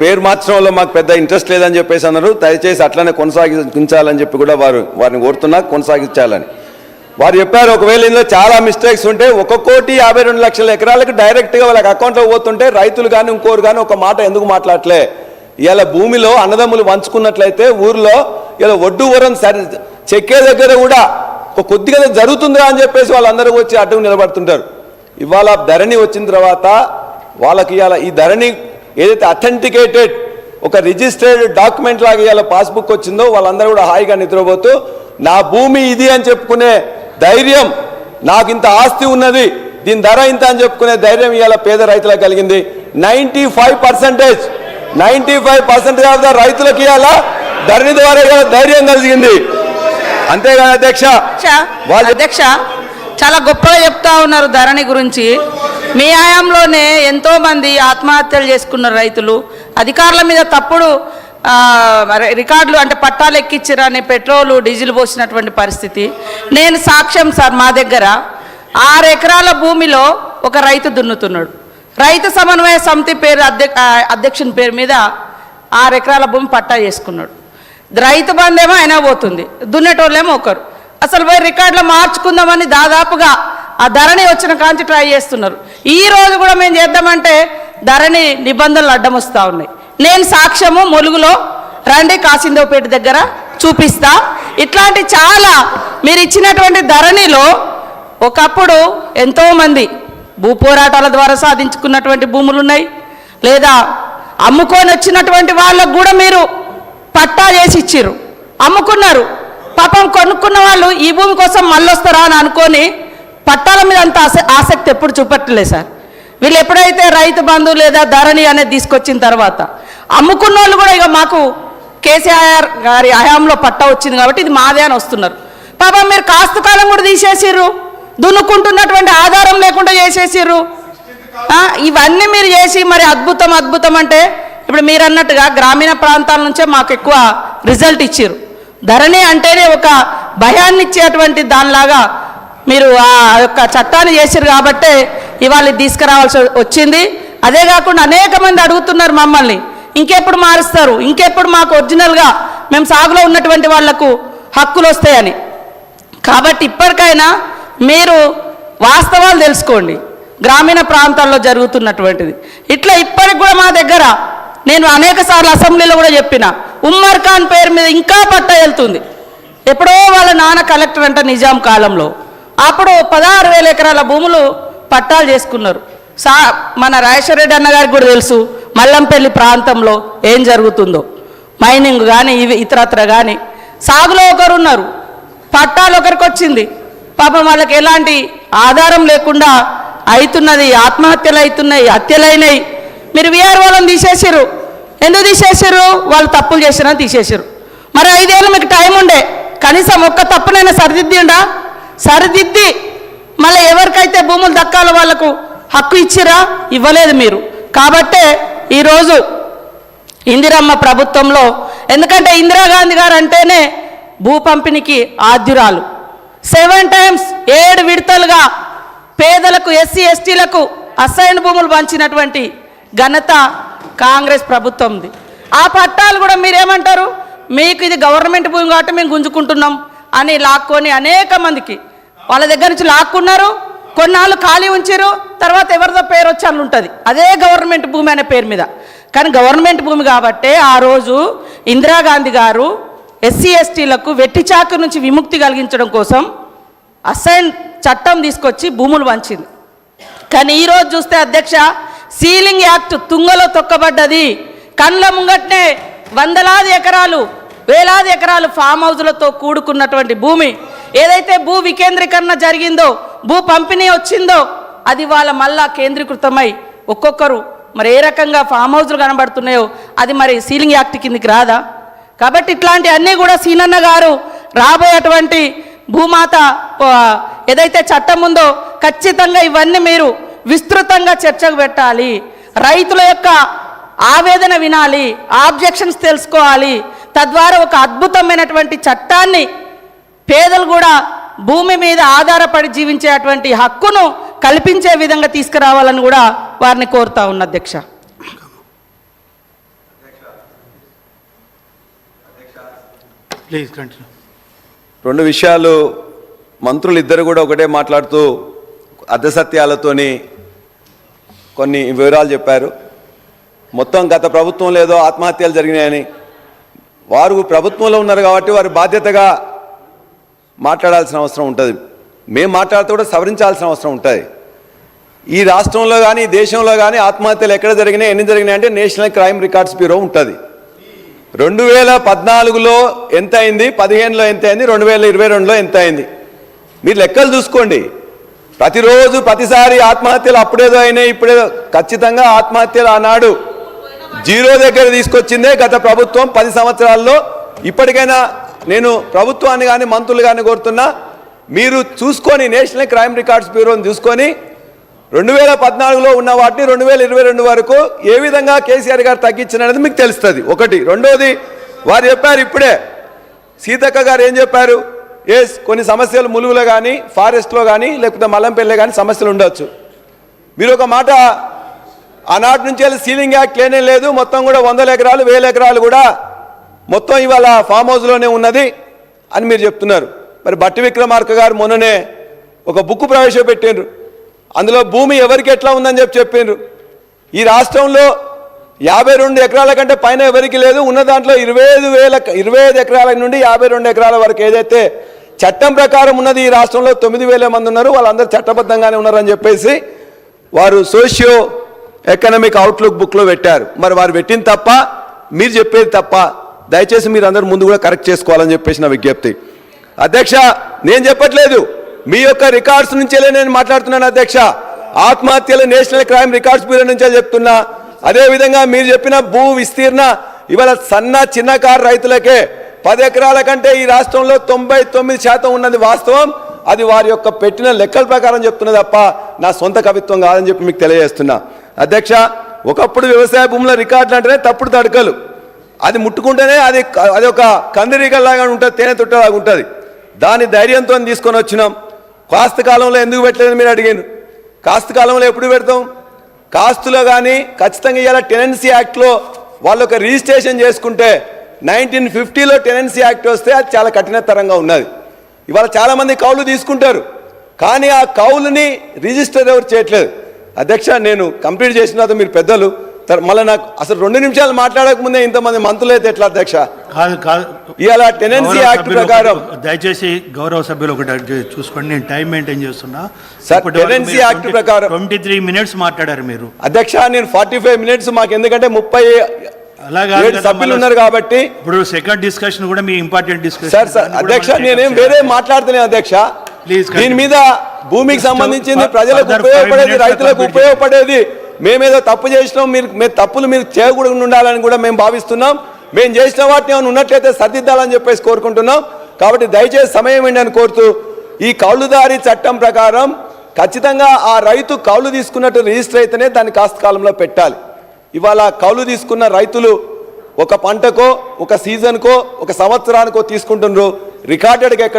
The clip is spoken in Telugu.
పేరు మార్చడంలో మాకు పెద్ద ఇంట్రెస్ట్ లేదని చెప్పేసి అన్నారు. దయచేసి అట్లనే కొనసాగించాలని చెప్పి కూడా వారు వారిని కోరుతున్నా కొనసాగించాలని. వారు చెప్పారు ఒకవేళ ఇందులో చాలా మిస్టేక్స్ ఉంటే ఒక కోటి యాభై రెండు లక్షల ఎకరాలకు డైరెక్ట్గా వాళ్ళకి అకౌంట్లో పోతుంటే రైతులు కానీ ఇంకోరు కానీ ఒక మాట ఎందుకు మాట్లాడలే ఇవాళ భూమిలో అన్నదమ్ములు వంచుకున్నట్లయితే ఊర్లో ఇలా ఒడ్డు వరం సరి చెక్కే దగ్గర కూడా ఒక కొద్దిగా జరుగుతుందా అని చెప్పేసి వాళ్ళందరూ వచ్చి అడ్డుకు నిలబడుతుంటారు. ఇవాళ ధరణి వచ్చిన తర్వాత వాళ్ళకి ఇవాళ ఈ ధరణి ఏదైతే అథెంటికేటెడ్ ఒక రిజిస్టర్డ్ డాక్యుమెంట్ లాగా ఇవాళ పాస్బుక్ వచ్చిందో వాళ్ళందరూ కూడా హాయిగా నిద్రపోతూ నా భూమి ఇది అని చెప్పుకునే ధైర్యం నాకు ఇంత ఆస్తి ఉన్నది దీని ధర ఇంత అని చెప్పుకునే ధైర్యం ఇవాళ పేద రైతులకు కలిగింది. Ninety five percentage ninety five percentage of the రైతులకు ఇవాళ ధరణి ద్వారా ఇవాళ ధైర్యం కలిగింది. అంతేగాని అధ్యక్ష అధ్యక్ష చాలా గొప్పగా చెప్తా ఉన్నారు ధరణి గురించి. మీ ఆయంలోనే ఎంతోమంది ఆత్మహత్యలు చేసుకున్నారు రైతులు అధికారుల మీద తప్పుడు రికార్డులు అంటే పట్టాలు ఎక్కిచ్చిరని పెట్రోలు డీజిల్ పోసినటువంటి పరిస్థితి. నేను సాక్ష్యం సార్ మా దగ్గర. ఆరు ఎకరాల భూమిలో ఒక రైతు దున్నుతున్నాడు. రైతు సమన్వయ సమితి పేరు అధ్యక్ష అధ్యక్షుని పేరు మీద ఆరు ఎకరాల భూమి పట్టా చేసుకున్నాడు. రైతు బంధేమో అయినా పోతుంది దున్నేటోళ్ళేమో ఒకరు. అసలు పోయి రికార్డులో మార్చుకుందామని దాదాపుగా ఆ ధరణి వచ్చిన కాంచి ట్రై చేస్తున్నారు. ఈ రోజు కూడా మేము చేద్దామంటే ధరణి నిబంధనలు అడ్డం వస్తూ ఉన్నాయి. నేను సాక్ష్యము ములుగులో రండి కాసిందేవపేట దగ్గర చూపిస్తా. ఇట్లాంటి చాలా మీరు ఇచ్చినటువంటి ధరణిలో ఒకప్పుడు ఎంతోమంది భూ పోరాటాల ద్వారా సాధించుకున్నటువంటి భూములు ఉన్నాయి. లేదా అమ్ముకొని వచ్చినటువంటి వాళ్ళకు కూడా మీరు పట్టా చేసి ఇచ్చిర్రు. అమ్ముకున్నారు. పాపం కొనుక్కున్న వాళ్ళు ఈ భూమి కోసం మళ్ళొస్తారా అని అనుకొని పట్టాల మీద అంత ఆసక్తి ఎప్పుడు చూపెట్టలేదు సార్. వీళ్ళు ఎప్పుడైతే రైతు బంధు లేదా ధరణి అనేది తీసుకొచ్చిన తర్వాత అమ్ముకున్న వాళ్ళు కూడా ఇక మాకు కేసీఆర్ గారి హయాంలో పట్టా వచ్చింది కాబట్టి ఇది మాదే అని వస్తున్నారు. పాపం మీరు కాస్త కాలం కూడా తీసేసిర్రు. దున్నుకుంటున్నటువంటి ఆధారం లేకుండా చేసేసిర్రు. ఇవన్నీ మీరు చేసి మరి అద్భుతం అద్భుతం అంటే ఇప్పుడు మీరు అన్నట్టుగా గ్రామీణ ప్రాంతాల నుంచే మాకు ఎక్కువ రిజల్ట్ ఇచ్చారు ధరణి అంటేనే ఒక భయాన్ని ఇచ్చేటువంటి దానిలాగా మీరు ఆ యొక్క చట్టాన్ని చేశారు కాబట్టే ఇవాళ తీసుకురావాల్సి వచ్చింది. అదే కాకుండా అనేక మంది అడుగుతున్నారు మమ్మల్ని. ఇంకెప్పుడు మారుస్తారు? ఇంకెప్పుడు మాకు ఒరిజినల్గా మేము సాగులో ఉన్నటువంటి వాళ్ళకు హక్కులు వస్తాయని. కాబట్టి ఇప్పటికైనా మీరు వాస్తవాలు తెలుసుకోండి. గ్రామీణ ప్రాంతాల్లో జరుగుతున్నటువంటిది. ఇట్లా ఇప్పటికి కూడా మా దగ్గర నేను అనేక సార్లు అసెంబ్లీలో కూడా చెప్పిన ఉమ్మర్ ఖాన్ పేరు మీద ఇంకా పట్ట వెళ్తుంది. ఎప్పుడో వాళ్ళ నాన్న కలెక్టర్ అంట నిజాం కాలంలో. అప్పుడు పదహారు వేల ఎకరాల భూములు పట్టాలు చేసుకున్నారు. సా మన రాజేశ్వర రెడ్డి అన్నగారికి కూడా తెలుసు మల్లంపల్లి ప్రాంతంలో ఏం జరుగుతుందో. మైనింగ్ కానీ ఇవి ఇతరత్ర కానీ సాగులో ఒకరు ఉన్నారు పట్టాలు ఒకరికి వచ్చింది. పాపం వాళ్ళకి ఎలాంటి ఆధారం లేకుండా అవుతున్నది ఆత్మహత్యలు అవుతున్నాయి హత్యలైనవి మీరు విఆర్ వాళ్ళని తీసేసారు ఎందుకు తీసేసారు వాళ్ళు తప్పులు చేసినా తీసేసారు మరి ఐదేళ్ళు మీకు టైం ఉండే. కనీసం ఒక్క తప్పునైనా సరిదిద్దిండా? సరిదిద్ది. మళ్ళీ ఎవరికైతే భూములు దక్కాలో వాళ్ళకు హక్కు ఇచ్చిరా? ఇవ్వలేదు మీరు. కాబట్టే ఈరోజు ఇందిరమ్మ ప్రభుత్వంలో ఎందుకంటే ఇందిరాగాంధీ గారు అంటేనే భూ పంపిణీకి ఆద్యురాలు. సెవెన్ టైమ్స్ ఏడు విడతలుగా పేదలకు ఎస్సీ ఎస్టీలకు అసైన్ భూములు పంచినటువంటి ఘనత కాంగ్రెస్ ప్రభుత్వంది. ఆ పట్టాలు కూడా మీరేమంటారు? మీకు ఇది గవర్నమెంట్ భూమి కాబట్టి మేము గుంజుకుంటున్నాం అని లాక్కొని అనేక మందికి వాళ్ళ దగ్గర నుంచి లాక్కున్నారు కొన్నాళ్ళు ఖాళీ ఉంచారు తర్వాత ఎవరిదో పేరు వచ్చి అని ఉంటుంది అదే గవర్నమెంట్ భూమి అనే పేరు మీద. కానీ గవర్నమెంట్ భూమి కాబట్టే ఆ రోజు ఇందిరాగాంధీ గారు ఎస్సీ ఎస్టీలకు వెట్టి చాకు నుంచి విముక్తి కలిగించడం కోసం అసైన్ చట్టం తీసుకొచ్చి భూములు వంచింది. కానీ ఈరోజు చూస్తే అధ్యక్ష సీలింగ్ యాక్ట్ తుంగలో తొక్కబడ్డది. కండ్ల ముంగట్నే వందలాది ఎకరాలు వేలాది ఎకరాలు ఫామ్ హౌజ్లతో కూడుకున్నటువంటి భూమి. ఏదైతే భూ వికేంద్రీకరణ జరిగిందో భూ పంపిణీ వచ్చిందో అది వాళ్ళ మళ్ళా కేంద్రీకృతమై ఒక్కొక్కరు మరి ఏ రకంగా ఫామ్ హౌస్లు కనబడుతున్నాయో అది మరి సీలింగ్ యాక్ట్ కిందికి రాదా? కాబట్టి ఇట్లాంటి అన్నీ కూడా సీనన్న గారు రాబోయేటువంటి భూమాత ఏదైతే చట్టం ఉందో ఖచ్చితంగా ఇవన్నీ మీరు విస్తృతంగా చర్చకు పెట్టాలి. రైతుల యొక్క ఆవేదన వినాలి ఆబ్జెక్షన్స్ తెలుసుకోవాలి. తద్వారా ఒక అద్భుతమైనటువంటి చట్టాన్ని పేదలు కూడా భూమి మీద ఆధారపడి జీవించేటువంటి హక్కును కల్పించే విధంగా తీసుకురావాలని కూడా వారిని కోరుతా ఉన్న అధ్యక్ష. రెండు విషయాలు మంత్రులు ఇద్దరు కూడా ఒకటే మాట్లాడుతూ అర్ధసత్యాలతోని కొన్ని వివరాలు చెప్పారు. మొత్తం గత ప్రభుత్వం లేదో ఆత్మహత్యలు జరిగినాయని వారు ప్రభుత్వంలో ఉన్నారు కాబట్టి వారు బాధ్యతగా మాట్లాడాల్సిన అవసరం ఉంటుంది. మేము మాట్లాడితే కూడా సవరించాల్సిన అవసరం ఉంటుంది. ఈ రాష్ట్రంలో కానీ ఈ దేశంలో కానీ ఆత్మహత్యలు ఎక్కడ జరిగినాయి ఎన్ని జరిగినాయి అంటే నేషనల్ క్రైమ్ రికార్డ్స్ బ్యూరో ఉంటుంది. రెండు వేల పద్నాలుగులో ఎంత అయింది పదిహేనులో ఎంత అయింది రెండు వేల ఇరవై రెండులో ఎంత అయింది మీరు లెక్కలు చూసుకోండి. ప్రతిరోజు ప్రతిసారి ఆత్మహత్యలు అప్పుడేదో అయినాయి ఇప్పుడేదో ఖచ్చితంగా ఆత్మహత్యలు ఆనాడు జీరో దగ్గర తీసుకొచ్చిందే గత ప్రభుత్వం పది సంవత్సరాల్లో. ఇప్పటికైనా నేను ప్రభుత్వాన్ని కానీ మంత్రులు కానీ కోరుతున్నా మీరు చూసుకొని నేషనల్ క్రైమ్ రికార్డ్స్ బ్యూరోని చూసుకొని రెండు వేల పద్నాలుగులో ఉన్న వాటిని రెండు వేల ఇరవై రెండు వరకు ఏ విధంగా కేసీఆర్ గారు తగ్గించినది మీకు తెలుస్తుంది. ఒకటి. రెండోది వారు చెప్పారు ఇప్పుడే సీతక్క గారు ఏం చెప్పారు? ఎస్ కొన్ని సమస్యలు ములుగులో కానీ ఫారెస్ట్లో కానీ లేకపోతే మల్లంపల్లిలో కానీ సమస్యలు ఉండొచ్చు. మీరు ఒక మాట ఆనాటి నుంచి వెళ్ళి సీలింగ్ యాక్ట్ లేనే లేదు మొత్తం కూడా వందల ఎకరాలు వేల ఎకరాలు కూడా మొత్తం ఇవాళ ఫామ్ హౌస్లోనే ఉన్నది అని మీరు చెప్తున్నారు. మరి బట్టి విక్రమార్క గారు మొన్ననే ఒక బుక్ ప్రవేశపెట్టిండ్రు. అందులో భూమి ఎవరికి ఎట్లా ఉందని చెప్పి చెప్పిండ్రు. ఈ రాష్ట్రంలో యాభై రెండు ఎకరాల కంటే పైన ఎవరికి లేదు. ఉన్న దాంట్లో ఇరవై ఐదు వేల ఇరవై ఐదు ఎకరాల నుండి యాభై రెండు ఎకరాల వరకు ఏదైతే చట్టం ప్రకారం ఉన్నది ఈ రాష్ట్రంలో తొమ్మిది వేల మంది ఉన్నారు. వాళ్ళందరూ చట్టబద్ధంగానే ఉన్నారని చెప్పేసి వారు సోషియో ఎకనామిక్ అవుట్లుక్ బుక్లో పెట్టారు. మరి వారు పెట్టింది తప్ప మీరు చెప్పేది తప్ప దయచేసి మీరు అందరూ ముందు కూడా కరెక్ట్ చేసుకోవాలని చెప్పేసి నా విజ్ఞప్తి. అధ్యక్ష నేను చెప్పట్లేదు. మీ యొక్క రికార్డ్స్ నుంచేలే నేను మాట్లాడుతున్నాను అధ్యక్ష. ఆత్మహత్యలు నేషనల్ క్రైమ్ రికార్డ్స్ బ్యూరో నుంచే చెప్తున్నా. అదే విధంగా మీరు చెప్పిన భూ విస్తీర్ణ ఇవాళ సన్న చిన్న కారు రైతులకే పది ఎకరాల కంటే ఈ రాష్ట్రంలో తొంభై తొమ్మిది శాతం ఉన్నది వాస్తవం. అది వారి యొక్క పెట్టిన లెక్కల ప్రకారం చెప్తున్నా తప్ప నా సొంత కవిత్వం కాదని చెప్పి మీకు తెలియజేస్తున్నా. అధ్యక్ష ఒకప్పుడు వ్యవసాయ భూముల రికార్డులు అంటేనే తప్పుడు తడకలు. అది ముట్టుకుంటేనే అది అది ఒక కందిరీగల్లాగా ఉంటుంది తేనె తుట్టలాగా ఉంటుంది. దాని ధైర్యంతో తీసుకొని వచ్చినాం. కాస్త కాలంలో ఎందుకు పెట్టలేదు మీరు అడిగాను కాస్త కాలంలో ఎప్పుడు పెడతాం? కాస్తులో కానీ ఖచ్చితంగా ఇవాళ టెనెన్సీ యాక్ట్లో వాళ్ళు ఒక రిజిస్ట్రేషన్ చేసుకుంటే నైన్టీన్ ఫిఫ్టీలో టెనెన్సీ యాక్ట్ వస్తే అది చాలా కఠినతరంగా ఉన్నది. ఇవాళ చాలామంది కౌలు తీసుకుంటారు. కానీ ఆ కౌలుని రిజిస్టర్ ఎవరు చేయట్లేదు. అధ్యక్ష నేను కంప్లీట్ చేసిన తర్వాత మీరు పెద్దలు మళ్ళీ నాకు అసలు రెండు నిమిషాలు మాట్లాడక ముందే ఇంతమంది మంత్రులు అయితే ఎట్లా అధ్యక్ష? కాదు కాదు. ఇవాళ టెనెన్సీ యాక్ట్ ప్రకారం. దయచేసి గౌరవ సభ్యులు ఒకటి చూసుకోండి. నేను టైం మెయింటైన్ చేస్తున్నా. సార్, tenancy act ప్రకారం- ట్వంటీ త్రీ మినిట్స్ మాట్లాడారు మీరు. అధ్యక్ష నేను ఫార్టీ ఫైవ్ మినిట్స్ మాకు ఎందుకంటే ముప్పై అలాగా సభ్యులు ఉన్నారు కాబట్టి. ఇప్పుడు సెకండ్ డిస్కషన్ కూడా మీ ఇంపార్టెంట్ డిస్కషన్ సార్ సార్ అధ్యక్ష నేనేం వేరే మాట్లాడుతున్నాను అధ్యక్ష. Please దీని. మీద భూమికి సంబంధించింది ప్రజలకు ఉపయోగపడేది రైతులకు ఉపయోగపడేది మేమేదో తప్పు చేసినాం మీరు మేము తప్పులు మీరు చేయకూడదు ఉండాలని కూడా మేము భావిస్తున్నాం. మేము చేసిన వాటిని ఏమైనా ఉన్నట్లయితే సర్దిద్దాలని చెప్పేసి కోరుకుంటున్నాం. కాబట్టి దయచేసి సమయం ఏంటి అని కోరుతూ ఈ కౌలుదారి చట్టం ప్రకారం ఖచ్చితంగా ఆ రైతు కౌలు తీసుకున్నట్టు రిజిస్టర్ అయితేనే దాన్ని కాస్త కాలంలో పెట్టాలి. ఇవాళ కౌలు తీసుకున్న రైతులు ఒక పంటకో ఒక సీజన్కో ఒక సంవత్సరానికో తీసుకుంటున్నారు రికార్డెడ్గా